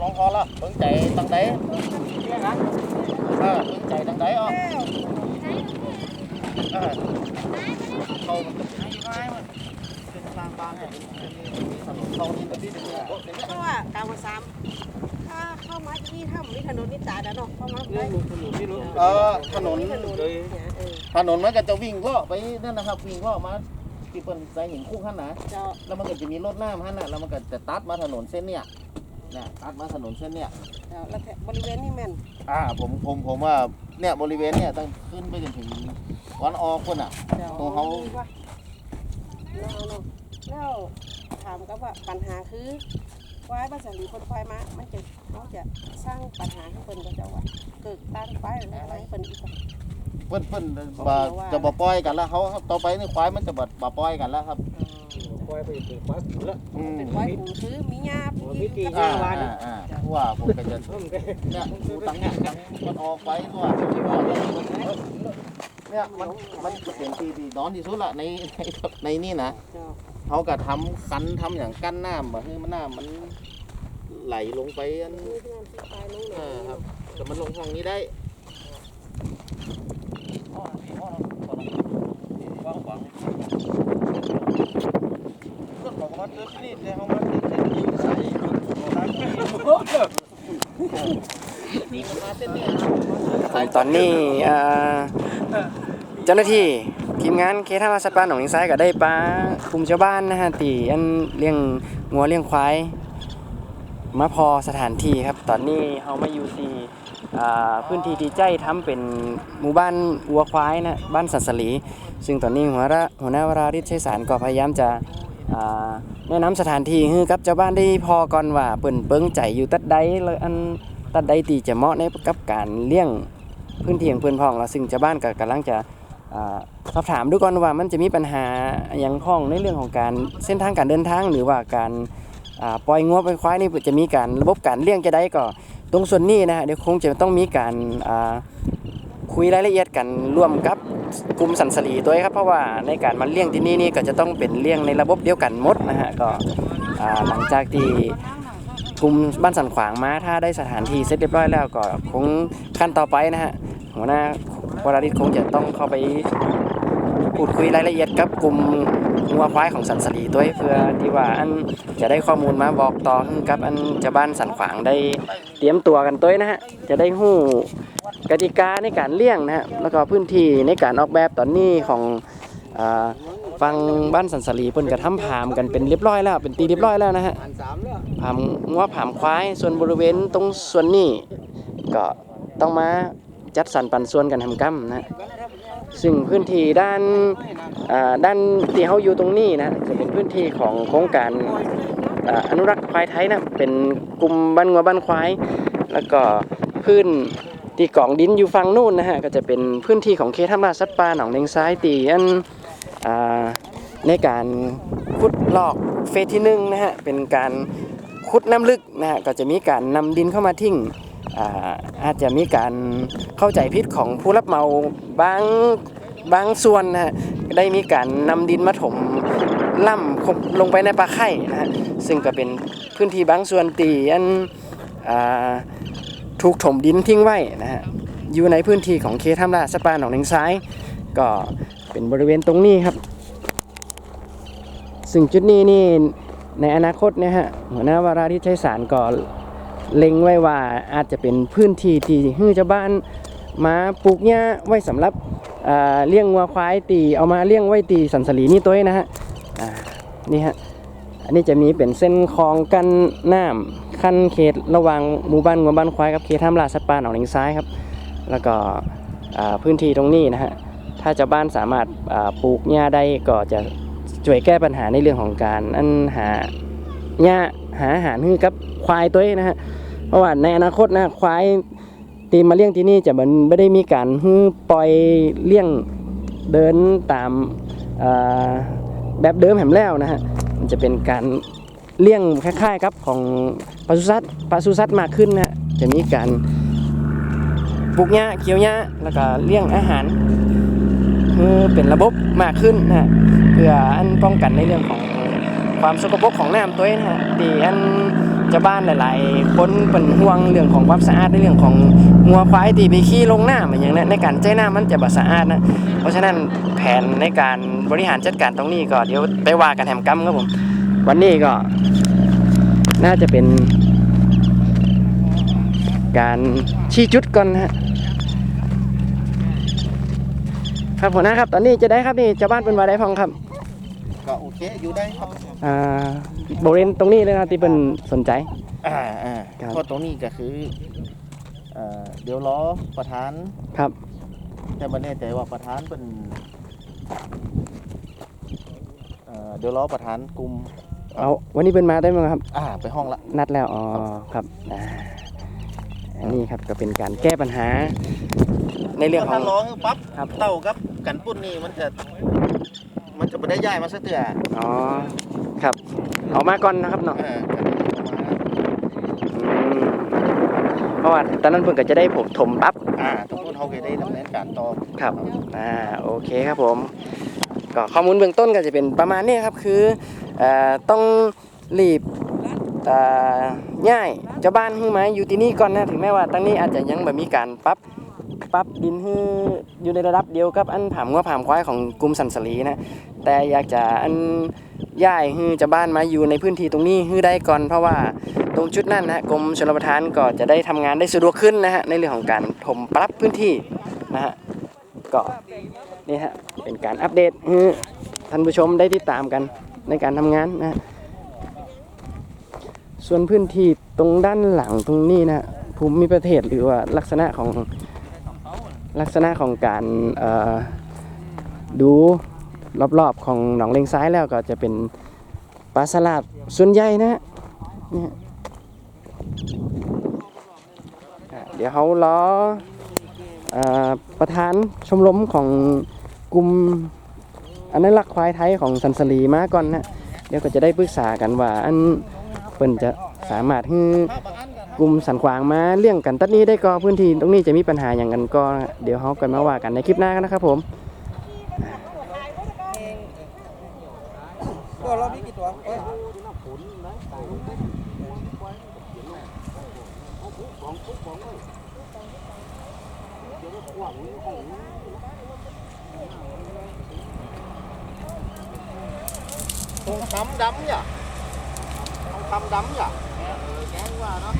ลองคอละเบิ่งใจตังใดเออเบิ่งใจตังใดอะเออเขามันก็ให้ง่ายมันเป็นทางบางเนี่ยถนนเขานี่แบบนี้เดี๋ยวนี้เพราะว่าการมาซ้ำถ้าเข้ามาที่นี่ถ้ามีถนนนี่จ่ายแล้วเนาะเข้ามาได้เออถนนถนนเนี่ยเออถนนมันก็จะวิ่งเลาะไปนั่นนะครับ วิ่งเลาะมาที่เป็นสายหินคู่ขั้นนะเจ้าแล้วมันก็จะมีรถน้ำขั้นน่ะแล้วมันก็จะตัดมาถนนเส้นเนี้ย เนี่ยตัดมาถนนเส้นเนี้ยเจ้าแล้วแถบบริเวณนี้แม่นอ่าผมผมผมว่าเนี่ยบริเวณเนี่ยต้องขึ้นไปจนถึงวันออกคนอะเจ้าตัวเขาว่าแล้วเนาะแล้วถามกับว่าปัญหาคือควายบ้านสันติคนควายมามันจะเขาจะสร้างปัญหาให้เปิ้นก็เจ้าว่าเกิดตั้งไปหรืออะไรให้เปิ้นอีกว่าเพิ่นเพิ่นเขาบ่บอกว่าจะบ่ปล่อยกันแล้วเขาต่อไปนี่ควายมันจะบ่บ่ปล่อยกันแล้วครับ ควายไปถึงควายขุนละอืมเป็นควายหูคือมีหญ้ามีมีกี่กระอ่าดาษอ่าอ่าเพราะว่าผมก็จะเพิ่มได้เนี่ยดูตังเนี่ยตังมันออกไปตัวเนี่ยมันมันจะเป็นที่ที่นอนที่สุดละในในในนี่นะเขาก็ทำคันทำอย่างกั้นน้ำบ่ให้มันน้ำมันไหลลงไปอัน อ่าครับแต่มันลงห้องนี้ได้ ตอนนี้เจ้าหน้าที่ทีมงานเคท่ามาสัตว์ป่าหนองนิงซ้ายก็ได้ปลากลุ่มชาวบ้านนะฮะตีอันเลี้ยงงัวเลี้ยงควายมาพอสถานที่ครับ ตอนนี้เฮามาอยู่ที่พื้นที่ที่ใจทำเป็นหมู่บ้านวัวควายนะบ้านสัตว์สลี ซึ่งตอนนี้หัวหน้าหัวหน้าวราริศชัยสารก็พยายามจะ แนะนำสถานที่ให้กับชาวบ้านได้พอก่อนว่าเปิ่นเปิงใจอยู่ตัดใดเลยอันตัดใดตีจะเหมาะในกับการเลี้ยงพื้นที่ของเพื่อนพ้องเราซึ่งชาวบ้านก็กำลังจะสอบถามดูก่อนว่ามันจะมีปัญหาอย่างพ้องในเรื่องของการเส้นทางการเดินทางหรือว่าการปล่อยงัวไปควายนี่จะมีการระบบการเลี้ยงจะได้ก็ตรงส่วนนี้นะฮะเดี๋ยวคงจะต้องมีการ คุยรายละเอียดกันร่วมกับกลุ่มสันสลีตัวเองครับเพราะว่าในการมันเลี้ยงที่นี่นี่ก็จะต้องเป็นเลี้ยงในระบบเดียวกันหมดนะฮะก็หลังจากที่กลุ่มบ้านสันขวางมาถ้าได้สถานที่เสร็จเรียบร้อยแล้วก็คงขั้นต่อไปนะฮะหัวหน้าวราริศคงจะต้องเข้าไปพูดคุยรายละเอียดกับกลุ่มงัวควายของสันสลีด้วยเพื่อที่ว่าอันจะได้ข้อมูลมาบอกต่อให้กับอันชาวบ้านสันขวางได้เตรียมตัวกันตัวนะฮะจะได้หู้ กติกาในการเลี้ยงนะฮะแล้วก็พื้นที่ในการออกแบบตอนนี้ของอฟังบ้านสันสลีเพิ่นกระทำผามกันเป็นเรียบร้อยแล้ว เป็นตีเรียบร้อยแล้วนะฮะผามงัวผามควายส่วนบริเวณตรงส่วนนี้ก็ต้องมาจัดสรรปันส่วนกันทำกรรมนะซึ่งพื้นที่ด้านด้านที่เขาอยู่ตรงนี้นะจะเป็นพื้นที่ของโครงการออนุรักษ์ควายไทยนะเป็นกลุ่มบ้านงัวบ้านควาย แล้วก็พื้น ที่กองดินอยู่ฝั่งนู่นนะฮะก็จะเป็นพื้นที่ของเขตธรรมาสัตว์ป่าหนองเลงซ้ายตีอันอในการขุดลอกเฟสที่หนึ่งนะฮะเป็นการขุดน้ำลึกนะฮะก็จะมีการนำดินเข้ามาทิ้งอาอาจจะมีการเข้าใจผิดของผู้รับเหมาบางบางส่วนนะฮะได้มีการนำดินมาถมล่ำลงไปในปลาไข่นะฮะซึ่งก็เป็นพื้นที่บางส่วนตีอันอ ถูกถมดินทิ้งไว้นะฮะอยู่ในพื้นที่ของเขตทำลาสปาหนองเลงซ้าย ก็เป็นบริเวณตรงนี้ครับ ซึ่งจุดนี้นี่ในอนาคตนี่ยฮะหัวหน้าวาราธิชัยสารก็เล็งไว้ว่าอาจจะเป็นพื้นที่ที่ให้ชาวบ้านมาปลูกหญ้าไว้สำหรับเลี้ยงวัวควายตีเอามาเลี้ยงไว้ตีสันสลีนี่ตัวนะฮะนี่ฮะ นนี้จะมีเป็นเส้นคลองกั้นน้ำขั้นเขตระหว่างหมู่บ้านงัวบ้านควายกับเขตท่ามลาสัตว์ป่าหนองลิงซ้ายครับ แล้วก็พื้นที่ตรงนี้นะฮะถ้าชาวบ้านสามารถปลูกหญ้าได้ก็จะช่วยแก้ปัญหาในเรื่องของการอันหาหญ้าหาอาหารให้กับควายตัวเองนะฮะเพราะว่าในอนาคตนะควายตีมาเลี้ยงที่นี่จะมันไม่ได้มีการฮื้อปล่อยเลี้ยงเดินตามแบบเดิมแหมแล้วนะฮะ มันจะเป็นการเลี้ยงคล้ายๆครับของปศุสัตว์ปศุสัตว์มากขึ้นนะจะมีการปลูกหญ้าเคี้ยวหญ้าแล้วก็เลี้ยงอาหารคือเป็นระบบมากขึ้นนะเพื่ออันป้องกันในเรื่องของความสกปรกของน้ำตัวเองนะฮะดีอัน จ้าบ้านหลาย ๆ คนเป็นห่วงเรื่องของความสะอาดในเรื่องของงัวควายที่ไปขี้ลงหน้ำอย่างเงี้นในการใจน้ำมันจะบ่สะอาดนะเพราะฉะนั้นแผนในการบริหารจัดการตรงนี้ก็เดี๋ยวไปว่ากันแถมกัมครับผมวันนี้ก็ น่าจะเป็น การชี้จุดก่อนนะฮะครับหัวหน้าครับ ตอนนี้จะได้ครับนี่จ้าบ้านเป็นวาได้พองครับ ก็โอเคอยู่ได้ครับ อ่าบริเวณตรงนี้เลยนะที่เป็นสนใจ อ่าอ่าครับเพราะตรงนี้ก็คือเอ่อเดี๋ยวล้อประธาน ครับ แต่ไม่แน่ใจว่าประธานเป็นเอ่อเดี๋ยวล้อประธานกลุ่มเอาวันนี้เป็นมาได้ไหมครับ อ่าไปห้องละ นัดแล้ว อ๋อ ครับอ่าอันนี้ครับก็เป็นการแก้ปัญหา ในเรื่องขอถ้างล้อปั๊บครับ เต้ากับกันปุ้นนี่มันจะ มันจะไม่ได้ย้ายมาสักเตืออ๋อ ครับเอามาก่อนนะครับเนาะเอออืมเพราะว่าตอนนั้นเพิ่งก็จะได้ผมถมปั๊บอ่าทุกคนเขาเคยได้ดำเนินการต่อครับอ่าโอเคครับผม ก็ข้อมูลเบื้องต้นก็จะเป็นประมาณนี้ครับคือเอ่อต้องรีบเอ่อย่ายเจ้าบ้านขึ้นมาอยู่ที่นี่ก่อนนะถึงแม้ว่าตั้งนี้อาจจะยังแบบมีการปรับปรับดินให้อยู่ในระดับเดียวกับอันผามว่าผามควายของกลุ่มสันสลีนะ แต่อยากจะอันย้ายให้เจ้าบ้านมาอยู่ในพื้นที่ตรงนี้ให้ได้ก่อนเพราะว่าตรงจุดนั้นนะกรมชลประทานก็จะได้ทำงานได้สะดวกขึ้นนะฮะในเรื่องของการถมปรับพื้นที่นะฮะก็นี่ฮะเป็นการอัปเดตให้ท่านผู้ชมได้ติดตามกันในการทำงานนะฮะส่วนพื้นที่ตรงด้านหลังตรงนี้นะภูมิประเทศหรือว่าลักษณะของลักษณะของการดู รอบๆของหนองเลงซ้ายแล้วก็จะเป็นปลาสลาดส่วนใหญ่นะฮะเนี่ยเดี๋ยวเขาล้อประธานชมรมของกลุ่มอนุรักษ์ควายไทยของสันสลีมาก่อนนะเดี๋ยวก็จะได้ปรึกษากันว่าอันเปิ้นจะสามารถให้กลุ่มสันขวางมาเลี้ยงกันตัดนี้ได้ก็พื้นที่ตรงนี้จะมีปัญหาอย่างกันก็เดี๋ยวเขากันมาว่ากันในคลิปหน้ากันนะครับผม ตัวเรามีกี่ตัวเอ้ยทองคำดำอย่าทองคำดำอย่าเออแกงว่าเนาะ